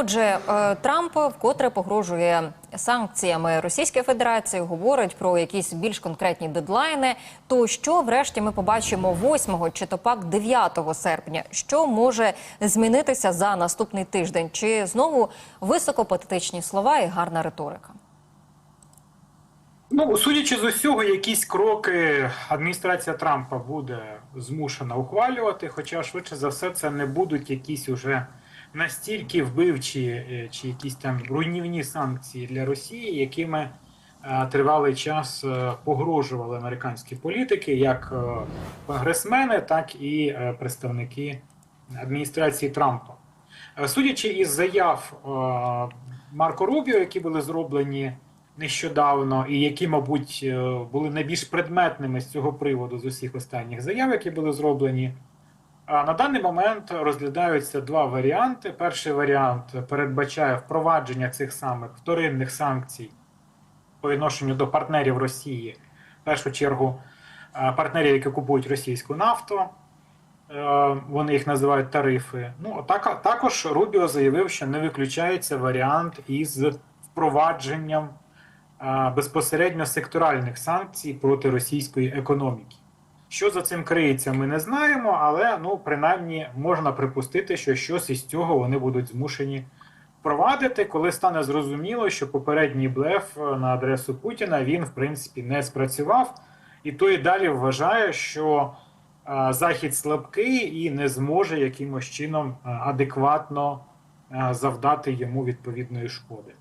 Отже, е, Трамп вкотре погрожує санкціями Російської Федерації, говорить про якісь більш конкретні дедлайни. То що, врешті, ми побачимо 8 чи то пак 9 серпня? Що може змінитися за наступний тиждень? Чи знову високопатетичні слова і гарна риторика? Ну, судячи з усього, якісь кроки адміністрація Трампа буде змушена ухвалювати, хоча швидше за все це не будуть якісь уже настільки вбивчі е, чи якісь там руйнівні санкції для Росії, якими е, тривалий час е, погрожували американські політики, як конгресмени, так і представники адміністрації Трампа. Судячи із заяв Марко Рубіо, які були зроблені нещодавно, і які, мабуть, були найбільш предметними з цього приводу з усіх останніх заяв, які були зроблені. На даний момент розглядаються два варіанти. Перший варіант передбачає впровадження цих самих вторинних санкцій по відношенню до партнерів Росії, в першу чергу партнерів, які купують російську нафту. Е, Вони їх називають тарифи. Ну так, також Рубіо заявив, що не виключається варіант із впровадженням безпосередньо секторальних санкцій проти російської економіки. Що за цим криється, ми не знаємо, але ну принаймні можна припустити, що щось із цього вони будуть змушені впровадити, коли стане зрозуміло, що попередній блеф е, на адресу Путіна він в принципі не спрацював, і той далі вважає, що е, Захід слабкий і не зможе якимось чином е, адекватно е, завдати йому відповідної шкоди.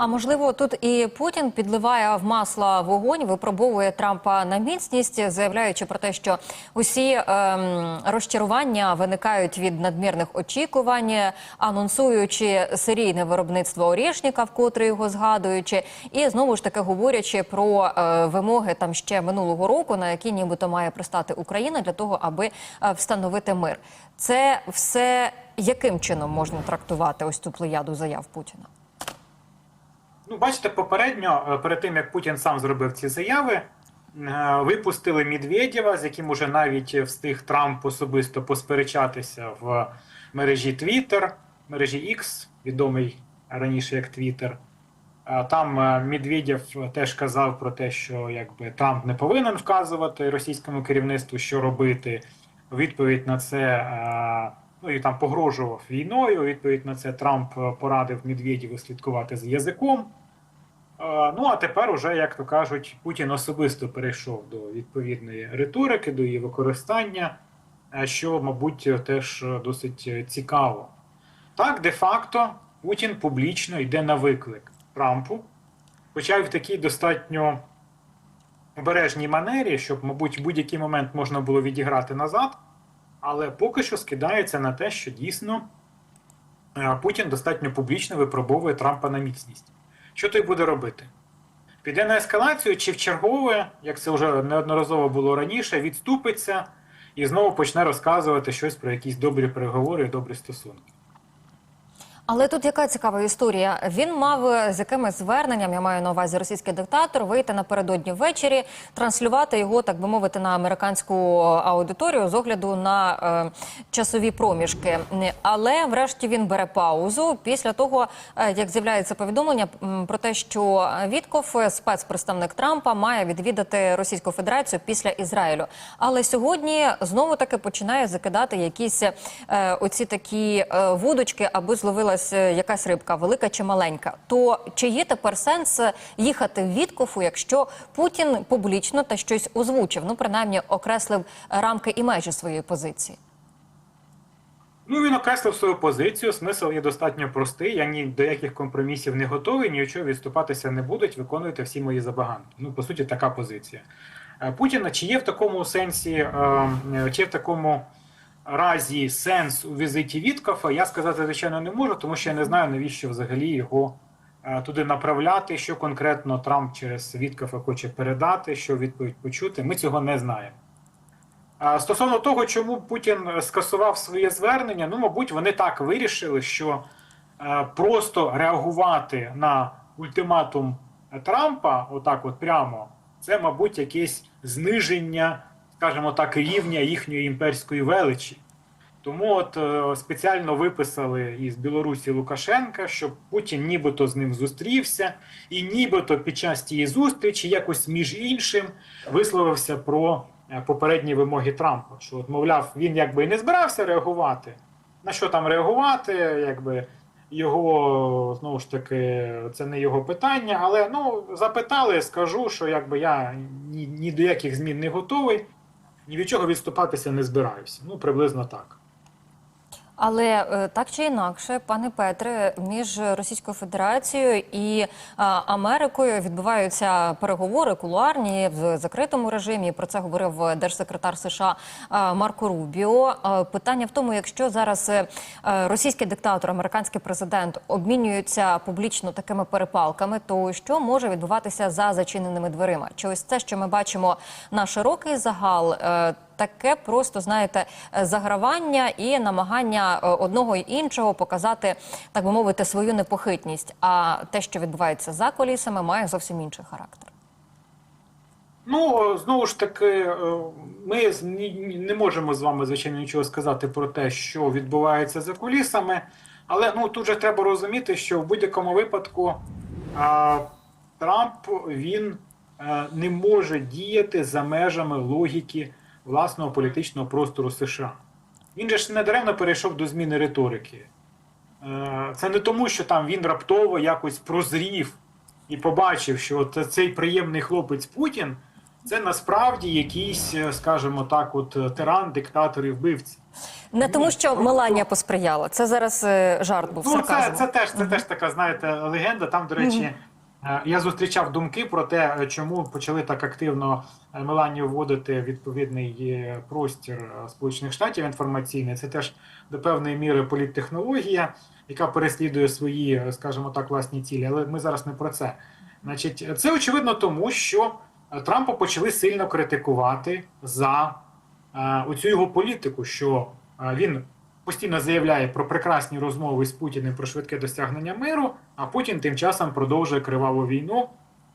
А можливо, тут і Путін підливає в масло вогонь, випробовує Трампа на міцність, заявляючи про те, що усі ем, розчарування виникають від надмірних очікувань, анонсуючи серійне виробництво орішника, вкотре його згадуючи, і знову ж таки говорячи про е, вимоги там ще минулого року, на які нібито має пристати Україна для того, аби е, встановити мир. Це все яким чином можна трактувати ось цю плеяду заяв Путіна? Ну, бачите, попередньо, е, перед тим як Путін сам зробив ці заяви, е, випустили Медведєва, з яким уже навіть встиг Трамп особисто посперечатися в мережі Twitter, мережі X, відомий раніше як Twitter. Там е, Медведєв теж казав про те, що якби Трамп не повинен вказувати російському керівництву, що робити. Відповідь на це ну і там погрожував війною. Відповідь на це Трамп порадив Медведєву слідкувати за язиком. Ну а тепер, уже, як то кажуть, Путін особисто перейшов до відповідної риторики, до її використання, е, що, мабуть, теж досить цікаво. Так, де-факто, Путін публічно йде на виклик Трампу, хоча й в такій достатньо обережній манері, щоб, мабуть, будь-який момент можна було відіграти назад, але поки що скидається на те, що дійсно е, Путін достатньо публічно випробовує Трампа на міцність. Що той буде робити? Піде на ескалацію чи в чергове, як це вже неодноразово було раніше, відступиться і знову почне розказувати щось про якісь добрі переговори і добрі стосунки. Але тут яка цікава історія? Він мав е, з якимось зверненням, я маю на увазі російський диктатор, вийти напередодні ввечері, транслювати його, так би мовити, на американську аудиторію з огляду на е, часові проміжки. Але врешті він бере паузу після того, е, як з'являється повідомлення про те, що Вітков, е, спецпредставник Трампа, має відвідати Російську Федерацію після Ізраїлю. Але сьогодні знову таки починає закидати якісь е, оці такі е, вудочки, аби зловилась е, якась рибка, велика чи маленька. То чи є тепер сенс е, їхати в Віткофу, якщо Путін публічно та щось озвучив? Ну принаймні окреслив рамки і межі своєї позиції. Ну, він окреслив свою позицію. Смисл є достатньо простий. Я ні до яких компромісів не готовий, ні чого відступатися не будуть. Виконуйте всі мої забаганки. Ну, по суті, така позиція. Е, Путіна чи є в такому сенсі, чи є в такому разі сенс у візиті Віткофа, я сказати, звичайно, не можу, тому що я не знаю, навіщо взагалі його е, туди направляти, що конкретно Трамп через Віткофа хоче передати, що відповідь почути. Ми цього не знаємо. Стосовно того, чому Путін скасував своє звернення, ну, мабуть, вони так вирішили, що е, просто реагувати на ультиматум Трампа, отак, от прямо, це, мабуть, якесь зниження, скажімо так, рівня їхньої імперської величі. Тому от е, спеціально виписали із Білорусі Лукашенка, щоб Путін нібито з ним зустрівся, і нібито під час тієї зустрічі якось між іншим висловився про е, попередні вимоги Трампа. Що, от, мовляв, він якби і не збирався реагувати. На що там реагувати? Якби його знову ж таки, це не його питання. Але ну запитали, скажу, що якби я ні, ні до яких змін не готовий, ні від чого відступатися не збираюся. Ну, приблизно так. Але е, так чи інакше, пане Петре, між Російською Федерацією і Америкою відбуваються переговори кулуарні в закритому режимі. Про це говорив держсекретар США Марко Рубіо. Питання в тому, якщо зараз е, е, російський диктатор, американський президент обмінюються публічно такими перепалками, то що може відбуватися за зачиненими дверима? Чи ось це, що ми бачимо на широкий загал? Таке просто знаєте е, загравання і намагання е, одного і іншого показати, так би мовити, свою непохитність. А те, що відбувається за колісами, має зовсім інший характер. Ну, знову ж таки, е, ми не можемо з вами, звичайно, нічого сказати про те, що відбувається за кулісами. Але ну тут же треба розуміти, що в будь-якому випадку а, Трамп він е, не може діяти за межами логіки власного політичного простору США. Він же ж не даремно перейшов до зміни риторики. Е, Це не тому, що там він раптово якось прозрів і побачив, що от цей приємний хлопець Путін це насправді якийсь, е, скажімо так, от е, тиран, диктатор і вбивця. Не тому, що Меланія посприяла. Це зараз жарт був Ну, це, сарказм. це теж це теж така, знаєте, легенда. Там, до речі, я зустрічав думки про те, е, чому почали так активно е, Меланію вводити відповідний е, простір е, Сполучених Штатів інформаційний. Це теж до певної міри політтехнологія, яка переслідує свої, е, скажімо так, власні цілі. Але ми зараз не про це. Значить, це очевидно тому, що е, Трампа почали сильно критикувати за е, оцю його політику, що е, він постійно заявляє про прекрасні розмови з Путіним про швидке досягнення миру, а Путін тим часом продовжує криваву війну,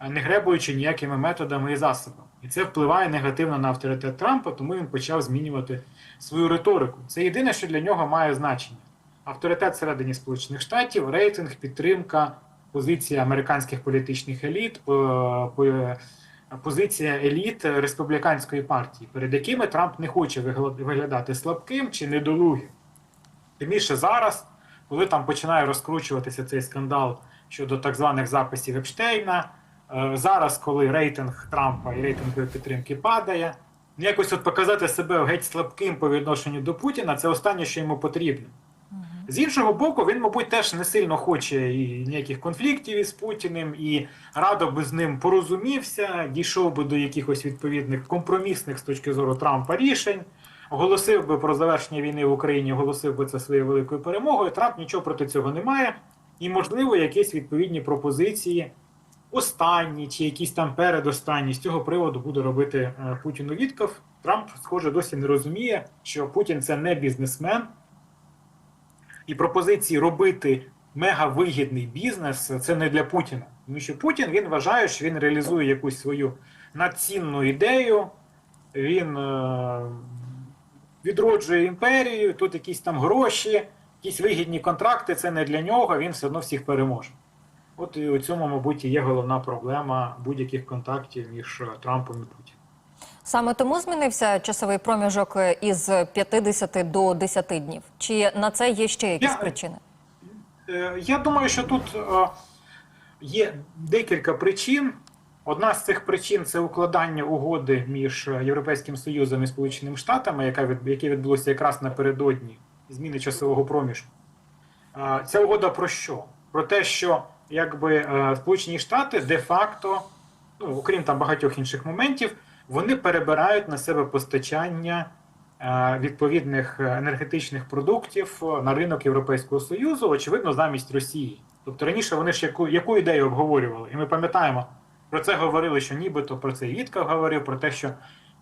е, не гребуючи ніякими методами і засобами. І це впливає негативно на авторитет Трампа, тому він почав змінювати свою риторику. Це єдине, що для нього має значення. Авторитет всередині Сполучених Штатів, рейтинг, підтримка, позиція американських політичних еліт, по- по- позиція еліт республіканської партії, перед якими Трамп не хоче виглядати слабким чи недолугим. Тим більше зараз, коли там починає розкручуватися цей скандал щодо так званих записів Епштейна, е, зараз, коли рейтинг Трампа і рейтинг підтримки падає, ну, якось от показати себе геть слабким по відношенню до Путіна, це останнє, що йому потрібно. З іншого боку, він, мабуть, теж не сильно хоче і ніяких конфліктів із Путіним, і радо би з ним порозумівся, дійшов би до якихось відповідних компромісних з точки зору Трампа рішень, оголосив би про завершення війни в Україні, оголосив би це своєю великою перемогою. Трамп нічого проти цього не має, і, можливо, якісь відповідні пропозиції. Останні чи якісь там передостанні з цього приводу буде робити е, Путіну Вітков. Трамп, схоже, досі не розуміє, що Путін це не бізнесмен, і пропозиції робити мегавигідний бізнес це не для Путіна. Тому що Путін він вважає, що він реалізує якусь свою надцінну ідею, він е, відроджує імперію, тут якісь там гроші, якісь вигідні контракти це не для нього, він все одно всіх переможе. От і у цьому, мабуть, і є головна проблема будь-яких контактів між Трампом і Путіним. Саме тому змінився часовий проміжок е, із 50 до 10 днів. Чи на це є ще якісь Я- причини? Е, Я думаю, що тут е, є декілька причин. Одна з цих причин це укладання угоди між Європейським Союзом і Сполученими Штатами, яка яке відбулося якраз напередодні зміни часового проміжку. Ця угода про що? Про те, що якби Сполучені Штати де-факто, ну окрім там багатьох інших моментів, вони перебирають на себе постачання е, відповідних енергетичних продуктів на ринок Європейського Союзу, очевидно, замість Росії. Тобто раніше вони ж яку, яку ідею обговорювали? І ми пам'ятаємо, про це говорили, що нібито про це і Вітков говорив, про те, що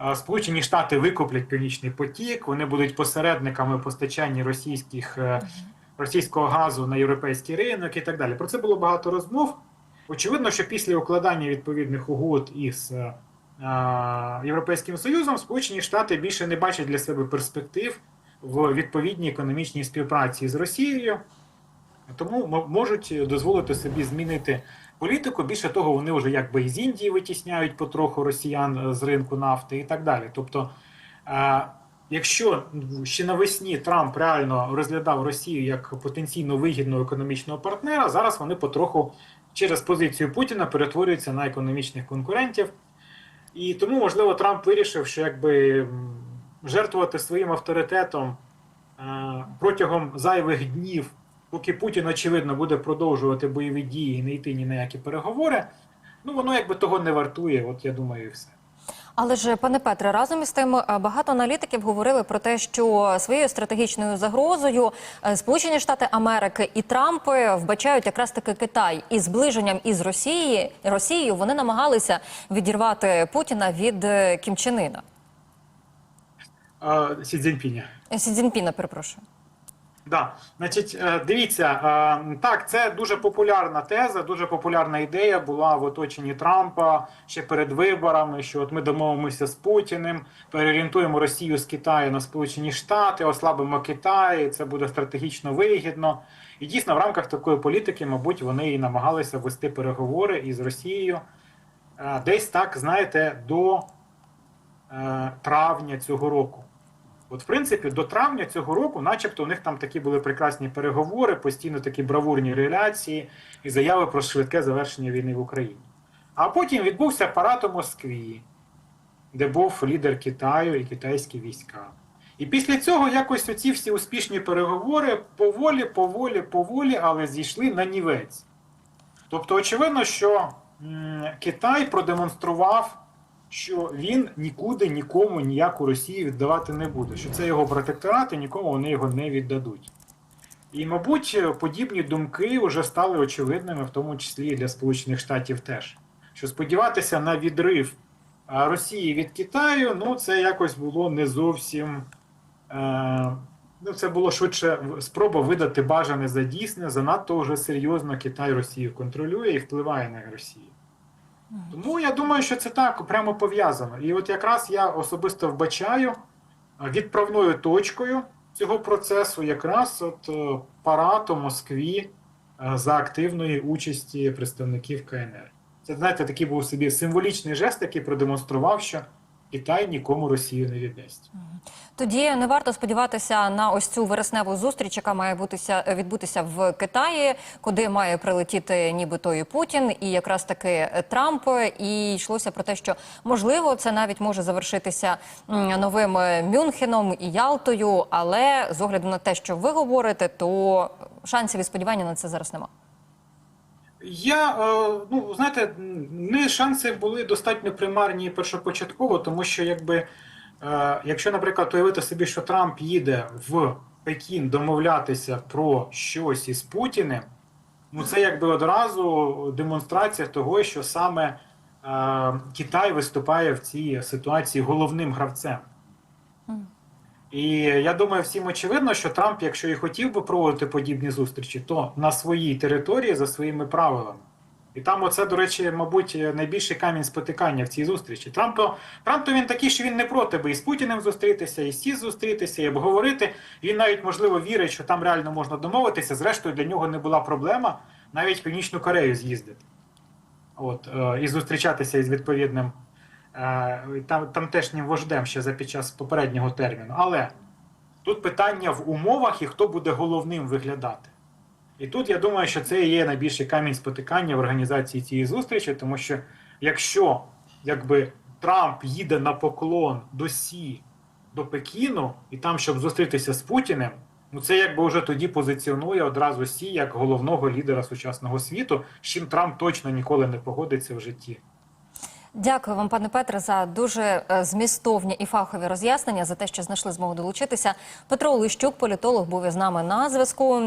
е, Сполучені Штати викуплять Північний потік, вони будуть посередниками постачання російських, е, російського газу на європейський ринок і так далі. Про це було багато розмов. Очевидно, що після укладання відповідних угод із Європейським Союзом Сполучені Штати більше не бачать для себе перспектив в відповідній економічній співпраці з Росією, тому можуть дозволити собі змінити політику. Більше того, вони вже якби із Індії витісняють потроху росіян е, з ринку нафти і так далі. Тобто, е, якщо ще навесні Трамп реально розглядав Росію як потенційно вигідного економічного партнера, зараз вони потроху через позицію Путіна перетворюються на економічних конкурентів. І тому, можливо, Трамп вирішив, що якби жертвувати своїм авторитетом е, протягом зайвих днів, поки Путін, очевидно, буде продовжувати бойові дії і не йти ні на які переговори, ну воно якби того не вартує, от я думаю, і все. Але ж, пане Петре, разом із тим е, багато аналітиків говорили про те, що своєю стратегічною загрозою е, Сполучені Штати Америки і Трамп вбачають якраз таки Китай і зближенням із Росії Росією вони намагалися відірвати Путіна від е, Кім Чен Іна. Е, Сі Цзіньпіня. Е, Сі Цзіньпіна, перепрошую. Да, значить, е, дивіться, е, так, це дуже популярна теза, дуже популярна ідея була в оточенні Трампа ще перед виборами. Що от ми домовимося з Путіним, переорієнтуємо Росію з Китаю на Сполучені Штати, ослабимо Китай, це буде стратегічно вигідно. І дійсно, в рамках такої політики, мабуть, вони і намагалися вести переговори із Росією е, десь так, знаєте, до травня цього року. От, в принципі, до травня цього року, начебто, у них там такі були прекрасні переговори, постійно такі бравурні реляції і заяви про швидке завершення війни в Україні. А потім відбувся парад у Москві, де був лідер Китаю і китайські війська. І після цього якось оці всі успішні переговори поволі, поволі, поволі, але зійшли на нівець. Тобто, очевидно, що м, Китай продемонстрував що він нікуди нікому ніяку Росію віддавати не буде, що це його протекторат і нікому вони його не віддадуть. І, мабуть, подібні думки вже стали очевидними, в тому числі і для Сполучених Штатів теж. Що сподіватися на відрив Росії від Китаю, ну це якось було не зовсім. Е, ну, це було швидше спроба видати бажане за дійсне, занадто вже серйозно Китай Росію контролює і впливає на Росію. Тому я думаю, що це так прямо пов'язано. І от якраз я особисто вбачаю відправною точкою цього процесу якраз от е, парад у Москві е, за активної участі представників КНР. Це, знаєте, такий був собі символічний жест, який продемонстрував, що Китай нікому Росію не віддасть. Тоді не варто сподіватися на ось цю вересневу зустріч, яка має бутися відбутися в Китаї, куди має прилетіти нібито і Путін, і якраз таки Трамп. І йшлося про те, що можливо це навіть може завершитися новим Мюнхеном і Ялтою. Але з огляду на те, що ви говорите, то шансів і сподівання на це зараз нема. Я, е, ну, знаєте, не шанси були достатньо примарні першопочатково, тому що, якби, е, якщо, наприклад, уявити собі, що Трамп їде в Пекін домовлятися про щось із Путіним, ну це якби одразу демонстрація того, що саме е, Китай виступає в цій ситуації головним гравцем. І я думаю, всім очевидно, що Трамп, якщо і хотів би проводити подібні зустрічі, то на своїй території за своїми правилами. І там, оце, до речі, мабуть, найбільший камінь спотикання в цій зустрічі. Трамп, Трамп то він такий, що він не проти би і з Путіним зустрітися, і з Сі зустрітися, і обговорити. Він навіть, можливо, вірить, що там реально можна домовитися. Зрештою, для нього не була проблема навіть в Північну Корею з'їздити. От, е, і зустрічатися із відповідним там, тамтешнім вождем ще за під час попереднього терміну. Але тут питання в умовах і хто буде головним виглядати. І тут я думаю, що це є найбільший камінь спотикання в організації цієї зустрічі, тому що якщо якби Трамп їде на поклон до Сі до Пекіну, і там, щоб зустрітися з Путіним, ну це якби вже тоді позиціонує одразу Сі як головного лідера сучасного світу, з чим Трамп точно ніколи не погодиться в житті. Дякую вам, пане Петре, за дуже е, змістовні і фахові роз'яснення за те, що знайшли змогу долучитися. Петро Лищук, політолог, був із нами на зв'язку.